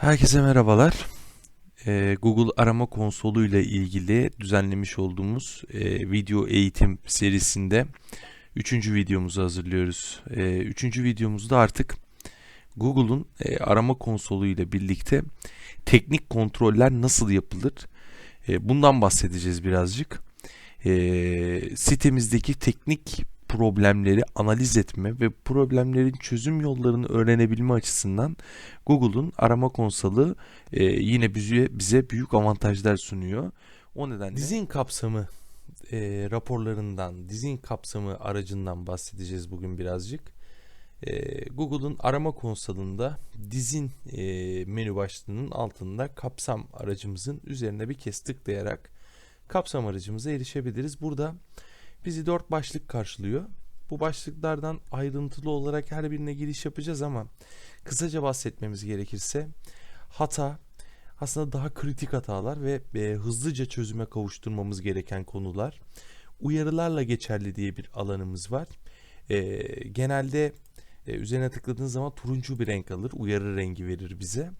Herkese merhabalar. Ee, Google arama konsolu ile ilgili düzenlemiş olduğumuz e, video eğitim serisinde üçüncü videomuzu hazırlıyoruz. E, üçüncü videomuzda artık Google'un e, arama konsolu ile birlikte teknik kontroller nasıl yapılır? E, bundan bahsedeceğiz birazcık. E, sitemizdeki teknik problemleri analiz etme ve problemlerin çözüm yollarını öğrenebilme açısından Google'un arama konsolu e, yine bize, bize büyük avantajlar sunuyor. O nedenle dizin kapsamı e, raporlarından, dizin kapsamı aracından bahsedeceğiz bugün birazcık. E, Google'un arama konsolunda dizin e, menü başlığının altında kapsam aracımızın üzerine bir kez tıklayarak kapsam aracımıza erişebiliriz. Burada bizi dört başlık karşılıyor. Bu başlıklardan ayrıntılı olarak her birine giriş yapacağız ama kısaca bahsetmemiz gerekirse hata aslında daha kritik hatalar ve e, hızlıca çözüme kavuşturmamız gereken konular. Uyarılarla geçerli diye bir alanımız var. E, genelde e, üzerine tıkladığınız zaman turuncu bir renk alır, uyarı rengi verir bize.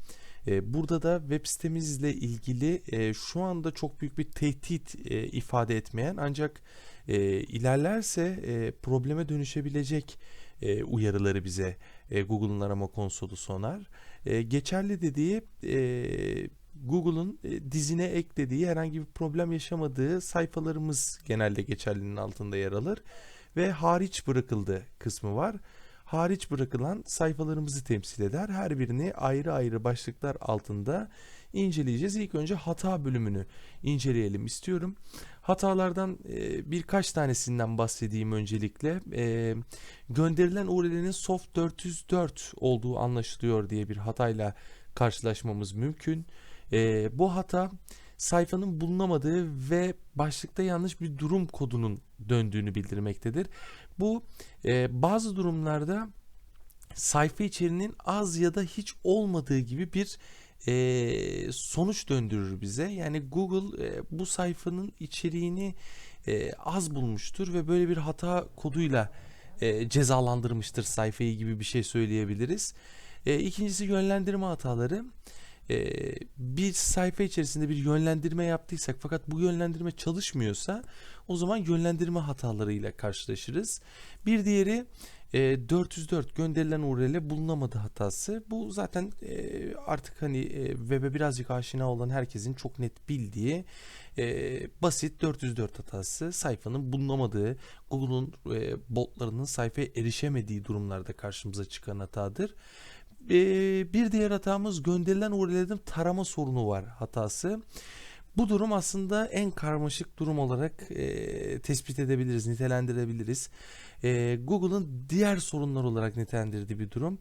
E, burada da web sitemizle ilgili e, şu anda çok büyük bir tehdit e, ifade etmeyen ancak e, ilerlerse e, probleme dönüşebilecek e, uyarıları bize e, Google'un arama konsolu sonar. E, geçerli dediği e, Google'un e, dizine eklediği herhangi bir problem yaşamadığı sayfalarımız genelde geçerlinin altında yer alır ve hariç bırakıldı kısmı var. Hariç bırakılan sayfalarımızı temsil eder. Her birini ayrı ayrı başlıklar altında inceleyeceğiz. İlk önce hata bölümünü inceleyelim istiyorum. Hatalardan e, birkaç tanesinden bahsedeyim öncelikle. E, gönderilen URL'nin soft 404 olduğu anlaşılıyor diye bir hatayla karşılaşmamız mümkün. E, bu hata sayfanın bulunamadığı ve başlıkta yanlış bir durum kodunun döndüğünü bildirmektedir. Bu e, bazı durumlarda sayfa içeriğinin az ya da hiç olmadığı gibi bir e, sonuç döndürür bize. Yani Google e, bu sayfanın içeriğini e, az bulmuştur ve böyle bir hata koduyla e, cezalandırmıştır sayfayı gibi bir şey söyleyebiliriz. E, ikincisi yönlendirme hataları. E, bir sayfa içerisinde bir yönlendirme yaptıysak fakat bu yönlendirme çalışmıyorsa o zaman yönlendirme hatalarıyla karşılaşırız. Bir diğeri e, 404 gönderilen URL bulunamadı hatası. Bu zaten e, artık hani e, web'e birazcık aşina olan herkesin çok net bildiği e, basit 404 hatası. Sayfanın bulunamadığı, Google'un e, botlarının sayfaya erişemediği durumlarda karşımıza çıkan hatadır. E, bir diğer hatamız gönderilen URL'lerin tarama sorunu var hatası. Bu durum aslında en karmaşık durum olarak e, tespit edebiliriz, nitelendirebiliriz. E, Google'ın diğer sorunlar olarak nitelendirdiği bir durum.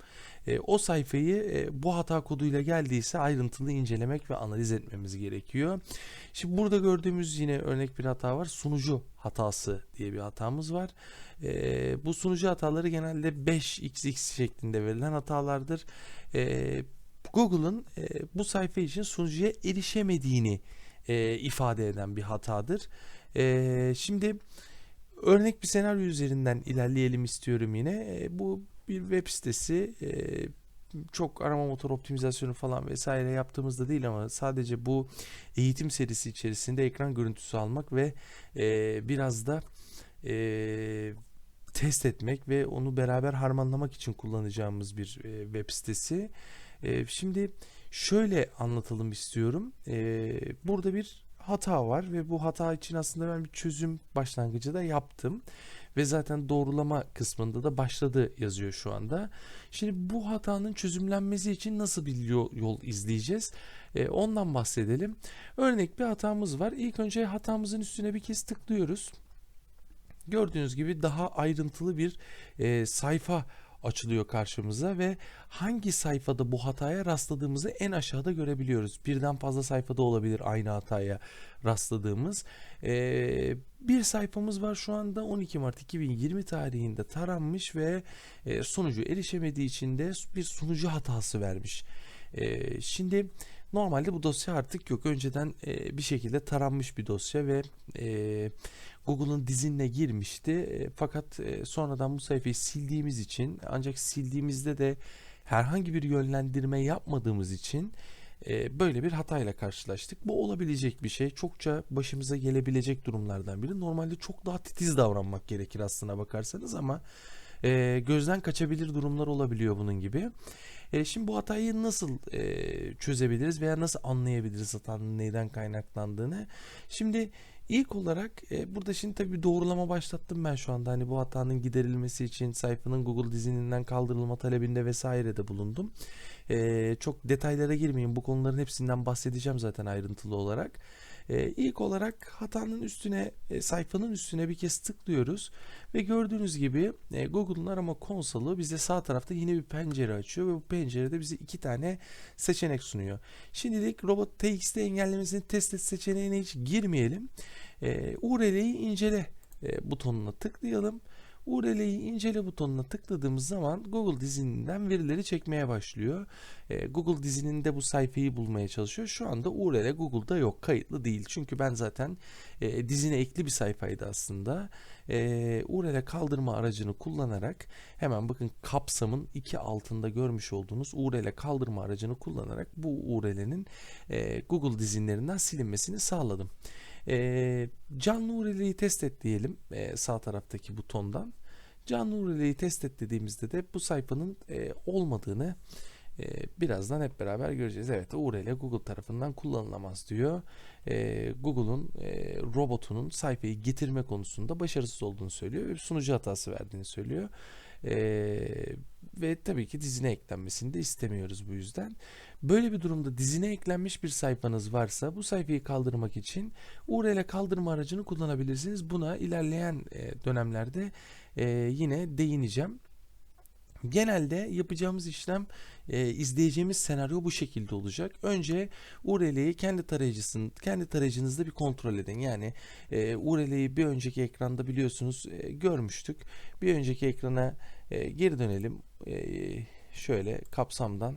E, o sayfayı e, bu hata koduyla geldiyse ayrıntılı incelemek ve analiz etmemiz gerekiyor. Şimdi burada gördüğümüz yine örnek bir hata var. Sunucu hatası diye bir hatamız var. E, bu sunucu hataları genelde 5xx şeklinde verilen hatalardır. E, Google'ın e, bu sayfa için sunucuya erişemediğini e, ifade eden bir hatadır. E, şimdi örnek bir senaryo üzerinden ilerleyelim istiyorum yine. E, bu bir web sitesi. E, çok arama motor optimizasyonu falan vesaire yaptığımızda değil ama sadece bu eğitim serisi içerisinde ekran görüntüsü almak ve e, biraz da e, test etmek ve onu beraber harmanlamak için kullanacağımız bir e, web sitesi. E, şimdi şöyle anlatalım istiyorum. E, burada bir hata var ve bu hata için aslında ben bir çözüm başlangıcı da yaptım. Ve zaten doğrulama kısmında da başladı yazıyor şu anda. Şimdi bu hatanın çözümlenmesi için nasıl bir yol, yol izleyeceğiz? E, ondan bahsedelim. Örnek bir hatamız var. İlk önce hatamızın üstüne bir kez tıklıyoruz. Gördüğünüz gibi daha ayrıntılı bir e, sayfa açılıyor karşımıza ve hangi sayfada bu hataya rastladığımızı en aşağıda görebiliyoruz. Birden fazla sayfada olabilir aynı hataya rastladığımız. Ee, bir sayfamız var şu anda 12 Mart 2020 tarihinde taranmış ve e, sonucu erişemediği için de bir sunucu hatası vermiş. E, şimdi normalde bu dosya artık yok. Önceden e, bir şekilde taranmış bir dosya ve e, Google'ın dizinine girmişti. E, fakat e, sonradan bu sayfayı sildiğimiz için ancak sildiğimizde de herhangi bir yönlendirme yapmadığımız için e, böyle bir hatayla karşılaştık. Bu olabilecek bir şey. Çokça başımıza gelebilecek durumlardan biri. Normalde çok daha titiz davranmak gerekir aslına bakarsanız ama e, gözden kaçabilir durumlar olabiliyor bunun gibi. E, şimdi bu hatayı nasıl e, çözebiliriz veya nasıl anlayabiliriz hatanın neyden kaynaklandığını? Şimdi ilk olarak e, burada şimdi tabii bir doğrulama başlattım ben şu anda. Hani bu hatanın giderilmesi için sayfanın Google dizininden kaldırılma talebinde vesaire de bulundum. E, çok detaylara girmeyeyim. Bu konuların hepsinden bahsedeceğim zaten ayrıntılı olarak. E, ilk olarak hatanın üstüne, e, sayfanın üstüne bir kez tıklıyoruz ve gördüğünüz gibi e, Google'un arama konsolu bize sağ tarafta yine bir pencere açıyor ve bu pencerede bize iki tane seçenek sunuyor. Şimdilik robot TXT engellemesini test et seçeneğine hiç girmeyelim. E, URL'yi incele e, butonuna tıklayalım. URL'yi incele butonuna tıkladığımız zaman Google dizininden verileri çekmeye başlıyor. E, Google dizininde bu sayfayı bulmaya çalışıyor. Şu anda URL Google'da yok, kayıtlı değil. Çünkü ben zaten e, dizine ekli bir sayfaydı aslında. E, URL kaldırma aracını kullanarak hemen bakın kapsamın iki altında görmüş olduğunuz URL kaldırma aracını kullanarak bu URL'nin e, Google dizinlerinden silinmesini sağladım. E, canlı URL'yi test et diyelim e, sağ taraftaki butondan. Canlı URL'yi test et dediğimizde de bu sayfanın e, olmadığını e, birazdan hep beraber göreceğiz. Evet URL Google tarafından kullanılamaz diyor. E, Google'un e, robotunun sayfayı getirme konusunda başarısız olduğunu söylüyor ve sunucu hatası verdiğini söylüyor. E, ve tabii ki dizine eklenmesini de istemiyoruz bu yüzden. Böyle bir durumda dizine eklenmiş bir sayfanız varsa bu sayfayı kaldırmak için URL kaldırma aracını kullanabilirsiniz. Buna ilerleyen e, dönemlerde e, yine değineceğim. Genelde yapacağımız işlem e, izleyeceğimiz senaryo bu şekilde olacak. Önce URL'yi kendi tarayıcısın, kendi tarayıcınızda bir kontrol edin. Yani e, URL'yi bir önceki ekranda biliyorsunuz e, görmüştük. Bir önceki ekrana e, geri dönelim. E, şöyle kapsamdan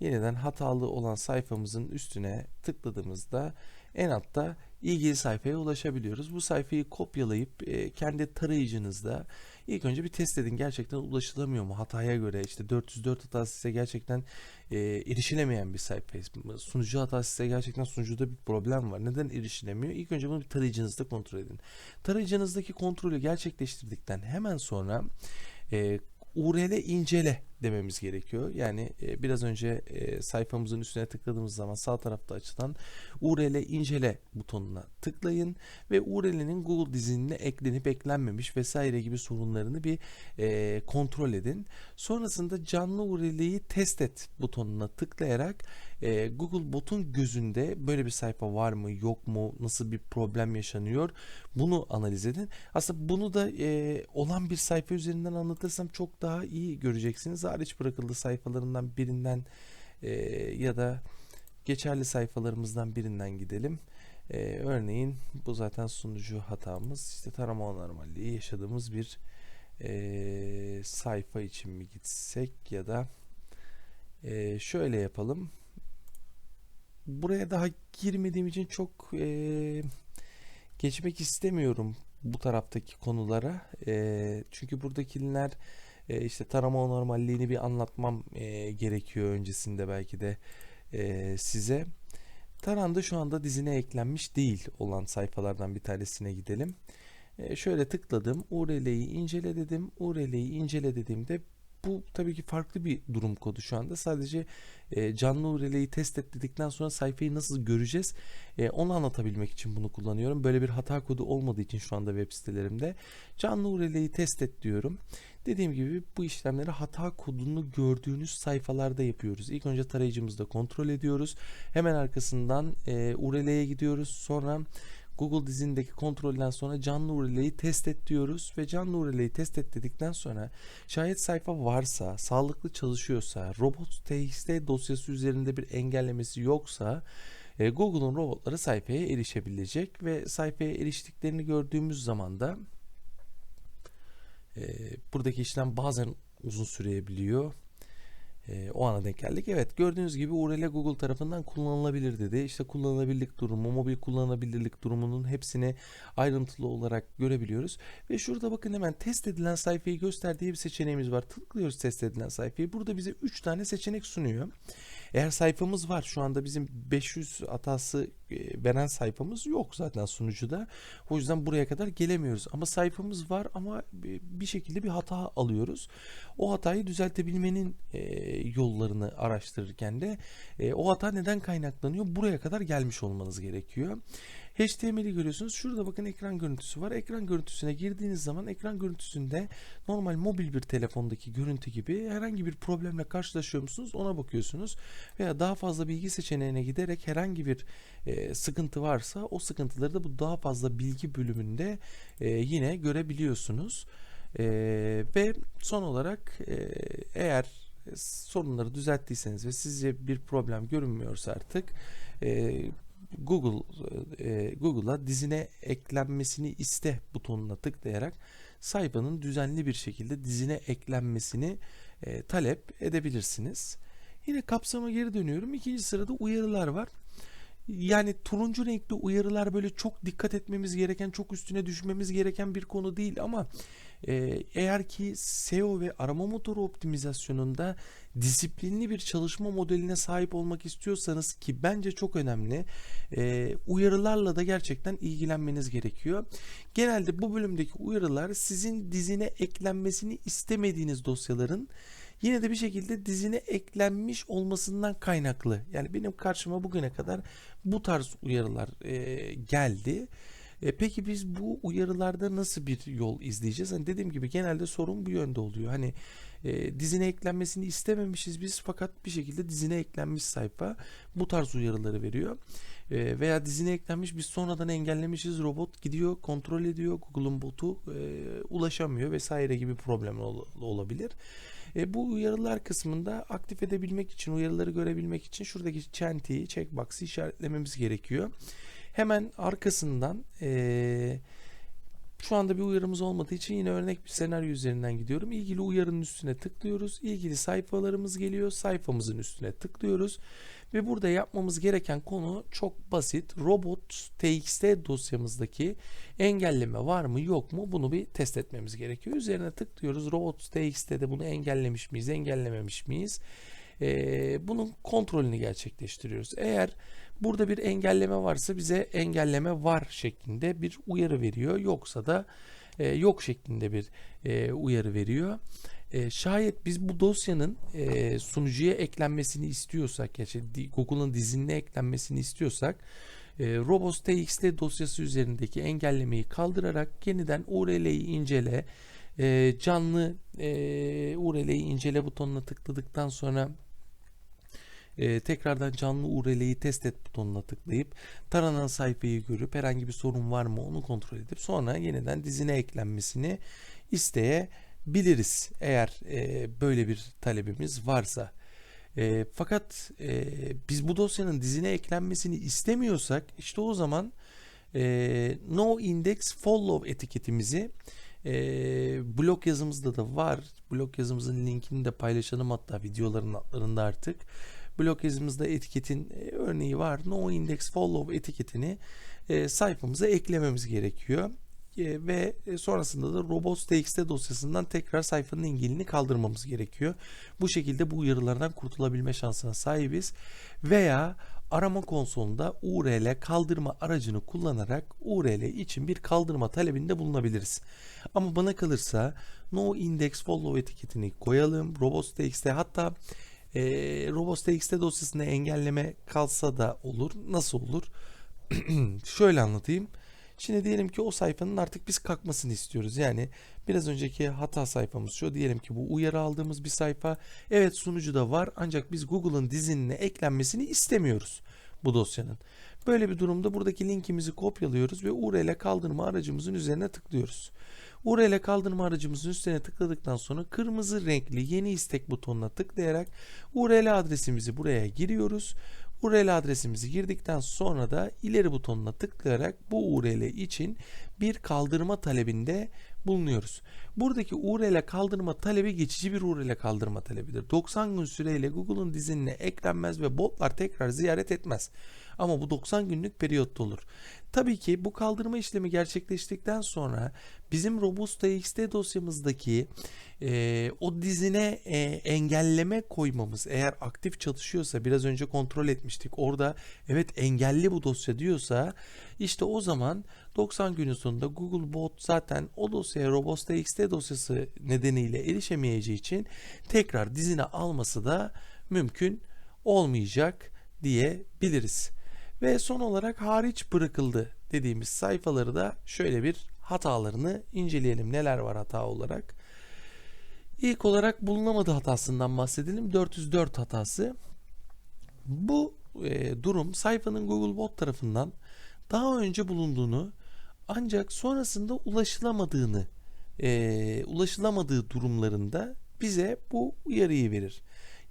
yeniden hatalı olan sayfamızın üstüne tıkladığımızda en altta ilgili sayfaya ulaşabiliyoruz. Bu sayfayı kopyalayıp e, kendi tarayıcınızda ilk önce bir test edin. Gerçekten ulaşılamıyor mu? Hataya göre işte 404 hatası size gerçekten e, erişilemeyen bir sayfa. Sunucu hatası size gerçekten sunucuda bir problem var. Neden erişilemiyor? İlk önce bunu bir tarayıcınızda kontrol edin. Tarayıcınızdaki kontrolü gerçekleştirdikten hemen sonra e, URL incele dememiz gerekiyor. Yani e, biraz önce e, sayfamızın üstüne tıkladığımız zaman sağ tarafta açılan URL incele butonuna tıklayın ve URL'nin Google dizinine eklenip eklenmemiş vesaire gibi sorunlarını bir e, kontrol edin. Sonrasında canlı URL'yi test et butonuna tıklayarak e, Google botun gözünde böyle bir sayfa var mı yok mu nasıl bir problem yaşanıyor bunu analiz edin. Aslında bunu da e, olan bir sayfa üzerinden anlatırsam çok daha iyi göreceksiniz hariç bırakıldı sayfalarından birinden e, ya da geçerli sayfalarımızdan birinden gidelim. E, örneğin bu zaten sunucu hatamız. İşte tarama anormalliği yaşadığımız bir e, sayfa için mi gitsek ya da e, şöyle yapalım. Buraya daha girmediğim için çok e, geçmek istemiyorum bu taraftaki konulara. E, çünkü buradakiler e, işte tarama normalliğini bir anlatmam e, gerekiyor öncesinde belki de e, size. Taranda şu anda dizine eklenmiş değil olan sayfalardan bir tanesine gidelim. E, şöyle tıkladım. URL'yi incele dedim. URL'yi incele dediğimde bu tabii ki farklı bir durum kodu şu anda. Sadece e, canlı URL'yi test et dedikten sonra sayfayı nasıl göreceğiz e, onu anlatabilmek için bunu kullanıyorum. Böyle bir hata kodu olmadığı için şu anda web sitelerimde canlı URL'yi test et diyorum. Dediğim gibi bu işlemleri hata kodunu gördüğünüz sayfalarda yapıyoruz. İlk önce tarayıcımızda kontrol ediyoruz. Hemen arkasından e, URL'ye gidiyoruz. Sonra Google dizindeki kontrolden sonra canlı URL'yi test et diyoruz ve canlı URL'yi test et dedikten sonra şayet sayfa varsa, sağlıklı çalışıyorsa, robot.txt dosyası üzerinde bir engellemesi yoksa e, Google'un robotları sayfaya erişebilecek ve sayfaya eriştiklerini gördüğümüz zaman da e, buradaki işlem bazen uzun sürebiliyor. Ee, o ana denk geldik. Evet gördüğünüz gibi URL Google tarafından kullanılabilir dedi. İşte kullanılabilirlik durumu, mobil kullanılabilirlik durumunun hepsini ayrıntılı olarak görebiliyoruz. Ve şurada bakın hemen test edilen sayfayı göster diye bir seçeneğimiz var. Tıklıyoruz test edilen sayfayı. Burada bize 3 tane seçenek sunuyor. Eğer sayfamız var şu anda bizim 500 hatası e, veren sayfamız yok zaten sunucuda. O yüzden buraya kadar gelemiyoruz. Ama sayfamız var ama bir şekilde bir hata alıyoruz. O hatayı düzeltebilmenin e, yollarını araştırırken de e, o hata neden kaynaklanıyor? Buraya kadar gelmiş olmanız gerekiyor. HTML'i görüyorsunuz. Şurada bakın ekran görüntüsü var. Ekran görüntüsüne girdiğiniz zaman ekran görüntüsünde normal mobil bir telefondaki görüntü gibi herhangi bir problemle karşılaşıyor musunuz? Ona bakıyorsunuz. Veya daha fazla bilgi seçeneğine giderek herhangi bir e, sıkıntı varsa o sıkıntıları da bu daha fazla bilgi bölümünde e, yine görebiliyorsunuz. E, ve son olarak e, eğer sorunları düzelttiyseniz ve sizce bir problem görünmüyorsa artık e, Google e, Google'a dizine eklenmesini iste butonuna tıklayarak sayfanın düzenli bir şekilde dizine eklenmesini e, talep edebilirsiniz. Yine kapsama geri dönüyorum. İkinci sırada uyarılar var. Yani turuncu renkli uyarılar böyle çok dikkat etmemiz gereken, çok üstüne düşmemiz gereken bir konu değil ama eğer ki SEO ve arama motoru optimizasyonunda disiplinli bir çalışma modeline sahip olmak istiyorsanız ki bence çok önemli e, uyarılarla da gerçekten ilgilenmeniz gerekiyor. Genelde bu bölümdeki uyarılar sizin dizine eklenmesini istemediğiniz dosyaların yine de bir şekilde dizine eklenmiş olmasından kaynaklı. Yani benim karşıma bugüne kadar bu tarz uyarılar e, geldi. E, peki biz bu uyarılarda nasıl bir yol izleyeceğiz? Hani dediğim gibi genelde sorun bu yönde oluyor. Hani e, dizine eklenmesini istememişiz biz fakat bir şekilde dizine eklenmiş sayfa bu tarz uyarıları veriyor. E, veya dizine eklenmiş biz sonradan engellemişiz robot gidiyor kontrol ediyor Google'un botu e, ulaşamıyor vesaire gibi problem ol, olabilir. E, bu uyarılar kısmında aktif edebilmek için uyarıları görebilmek için şuradaki çentiyi checkbox'ı işaretlememiz gerekiyor. Hemen arkasından eee şu anda bir uyarımız olmadığı için yine örnek bir senaryo üzerinden gidiyorum. İlgili uyarının üstüne tıklıyoruz. İlgili sayfalarımız geliyor. Sayfamızın üstüne tıklıyoruz. Ve burada yapmamız gereken konu çok basit. Robot txt dosyamızdaki engelleme var mı yok mu bunu bir test etmemiz gerekiyor. Üzerine tıklıyoruz. Robot txt'de bunu engellemiş miyiz, engellememiş miyiz? Ee, bunun kontrolünü gerçekleştiriyoruz. Eğer Burada bir engelleme varsa bize engelleme var şeklinde bir uyarı veriyor. Yoksa da e, yok şeklinde bir e, uyarı veriyor. E, şayet biz bu dosyanın e, sunucuya eklenmesini istiyorsak, yani Google'ın dizinine eklenmesini istiyorsak e, robos.txt dosyası üzerindeki engellemeyi kaldırarak yeniden URL'yi incele, e, canlı e, URL'yi incele butonuna tıkladıktan sonra e, tekrardan canlı URL'yi test et butonuna tıklayıp taranan sayfayı görüp herhangi bir sorun var mı onu kontrol edip sonra yeniden dizine eklenmesini isteyebiliriz. Eğer e, böyle bir talebimiz varsa. E, fakat e, biz bu dosyanın dizine eklenmesini istemiyorsak işte o zaman e, no index follow etiketimizi e, blog yazımızda da var. Blog yazımızın linkini de paylaşalım hatta videoların altlarında artık blok yazımızda etiketin e, örneği var. No index follow etiketini e, sayfamıza eklememiz gerekiyor. E, ve sonrasında da robots.txt dosyasından tekrar sayfanın engelini kaldırmamız gerekiyor. Bu şekilde bu uyarılardan kurtulabilme şansına sahibiz. Veya arama konsolunda URL kaldırma aracını kullanarak URL için bir kaldırma talebinde bulunabiliriz. Ama bana kalırsa no index follow etiketini koyalım. Robots.txt hatta e, robots.txt dosyasında engelleme kalsa da olur. Nasıl olur? Şöyle anlatayım. Şimdi diyelim ki o sayfanın artık biz kalkmasını istiyoruz. Yani biraz önceki hata sayfamız şu. Diyelim ki bu uyarı aldığımız bir sayfa. Evet sunucuda var ancak biz Google'ın dizinine eklenmesini istemiyoruz bu dosyanın. Böyle bir durumda buradaki linkimizi kopyalıyoruz ve URL kaldırma aracımızın üzerine tıklıyoruz. URL kaldırma aracımızın üstüne tıkladıktan sonra kırmızı renkli yeni istek butonuna tıklayarak URL adresimizi buraya giriyoruz. URL adresimizi girdikten sonra da ileri butonuna tıklayarak bu URL için bir kaldırma talebinde bulunuyoruz. Buradaki URL kaldırma talebi geçici bir URL kaldırma talebidir. 90 gün süreyle Google'un dizinine eklenmez ve botlar tekrar ziyaret etmez. Ama bu 90 günlük periyotta olur. Tabii ki bu kaldırma işlemi gerçekleştikten sonra bizim Robusta.txt dosyamızdaki e, o dizine e, engelleme koymamız eğer aktif çalışıyorsa biraz önce kontrol etmiştik. Orada evet engelli bu dosya diyorsa işte o zaman 90 günün sonunda Google Bot zaten o dosyaya Robusta.txt dosyası nedeniyle erişemeyeceği için tekrar dizine alması da mümkün olmayacak diyebiliriz. Ve son olarak hariç bırakıldı dediğimiz sayfaları da şöyle bir hatalarını inceleyelim. Neler var hata olarak? İlk olarak bulunamadı hatasından bahsedelim. 404 hatası. Bu e, durum sayfanın Google Bot tarafından daha önce bulunduğunu ancak sonrasında ulaşılamadığını e, ulaşılamadığı durumlarında bize bu uyarıyı verir.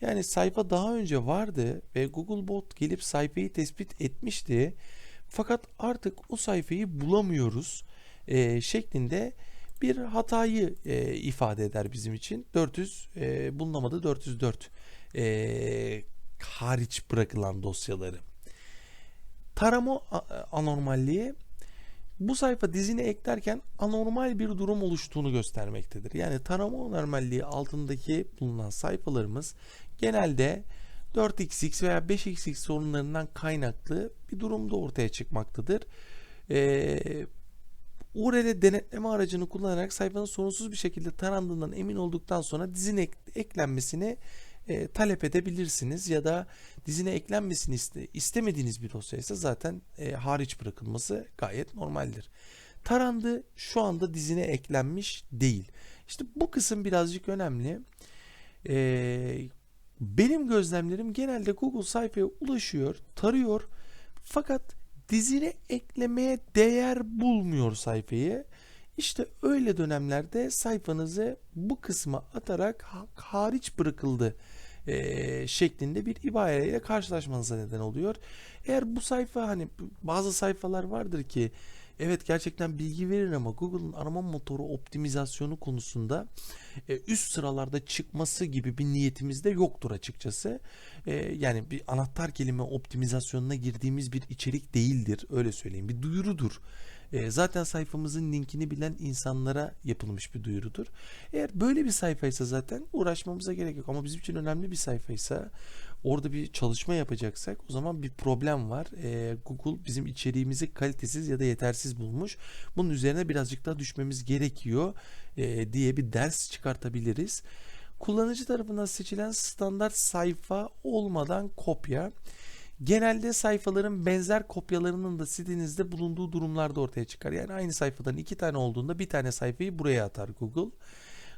Yani sayfa daha önce vardı ve Google Bot gelip sayfayı tespit etmişti. Fakat artık o sayfayı bulamıyoruz e, şeklinde bir hatayı e, ifade eder bizim için. 400 e, bulunamadı 404 e, hariç bırakılan dosyaları. Tarama anormalliği bu sayfa dizini eklerken anormal bir durum oluştuğunu göstermektedir. Yani tarama anormalliği altındaki bulunan sayfalarımız genelde 4xx veya 5xx sorunlarından kaynaklı bir durumda ortaya çıkmaktadır. Ee, URL denetleme aracını kullanarak sayfanın sorunsuz bir şekilde tarandığından emin olduktan sonra dizin ek, eklenmesini e, talep edebilirsiniz ya da dizine eklenmesini iste, istemediğiniz bir dosya ise zaten e, hariç bırakılması gayet normaldir. Tarandı şu anda dizine eklenmiş değil. İşte bu kısım birazcık önemli. E, benim gözlemlerim genelde Google sayfaya ulaşıyor, tarıyor fakat dizine eklemeye değer bulmuyor sayfayı. İşte öyle dönemlerde sayfanızı bu kısma atarak hariç bırakıldı e, şeklinde bir ibareyle karşılaşmanıza neden oluyor. Eğer bu sayfa hani bazı sayfalar vardır ki evet gerçekten bilgi verir ama Google'ın arama motoru optimizasyonu konusunda e, üst sıralarda çıkması gibi bir niyetimiz de yoktur açıkçası. E, yani bir anahtar kelime optimizasyonuna girdiğimiz bir içerik değildir öyle söyleyeyim bir duyurudur. E, zaten sayfamızın linkini bilen insanlara yapılmış bir duyurudur. Eğer böyle bir sayfaysa zaten uğraşmamıza gerek yok. Ama bizim için önemli bir sayfaysa orada bir çalışma yapacaksak o zaman bir problem var. E, Google bizim içeriğimizi kalitesiz ya da yetersiz bulmuş. Bunun üzerine birazcık daha düşmemiz gerekiyor e, diye bir ders çıkartabiliriz. Kullanıcı tarafından seçilen standart sayfa olmadan kopya. Genelde sayfaların benzer kopyalarının da sitenizde bulunduğu durumlarda ortaya çıkar. Yani aynı sayfadan iki tane olduğunda bir tane sayfayı buraya atar Google.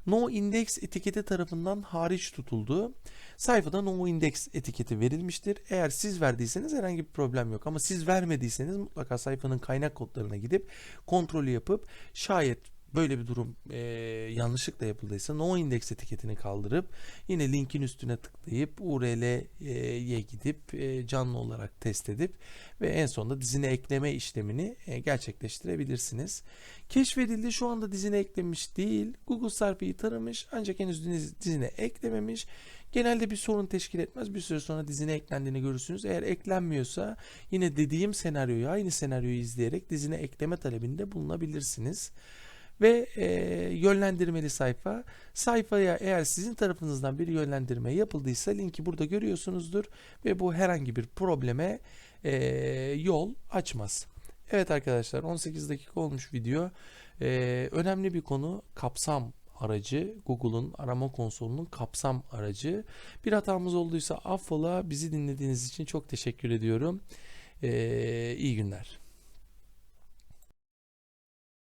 No index etiketi tarafından hariç tutuldu. Sayfada no index etiketi verilmiştir. Eğer siz verdiyseniz herhangi bir problem yok. Ama siz vermediyseniz mutlaka sayfanın kaynak kodlarına gidip kontrolü yapıp şayet böyle bir durum e, yanlışlıkla yapıldıysa no index etiketini kaldırıp yine linkin üstüne tıklayıp URL'ye gidip e, canlı olarak test edip ve en sonunda dizine ekleme işlemini e, gerçekleştirebilirsiniz. Keşfedildi şu anda dizine eklemiş değil. Google sayfayı taramış ancak henüz dizine eklememiş. Genelde bir sorun teşkil etmez. Bir süre sonra dizine eklendiğini görürsünüz. Eğer eklenmiyorsa yine dediğim senaryoyu aynı senaryoyu izleyerek dizine ekleme talebinde bulunabilirsiniz ve e, yönlendirmeli sayfa. Sayfaya eğer sizin tarafınızdan bir yönlendirme yapıldıysa linki burada görüyorsunuzdur ve bu herhangi bir probleme e, yol açmaz. Evet arkadaşlar 18 dakika olmuş video. E, önemli bir konu kapsam aracı Google'un arama konsolunun kapsam aracı. Bir hatamız olduysa affola bizi dinlediğiniz için çok teşekkür ediyorum. Ee, iyi günler.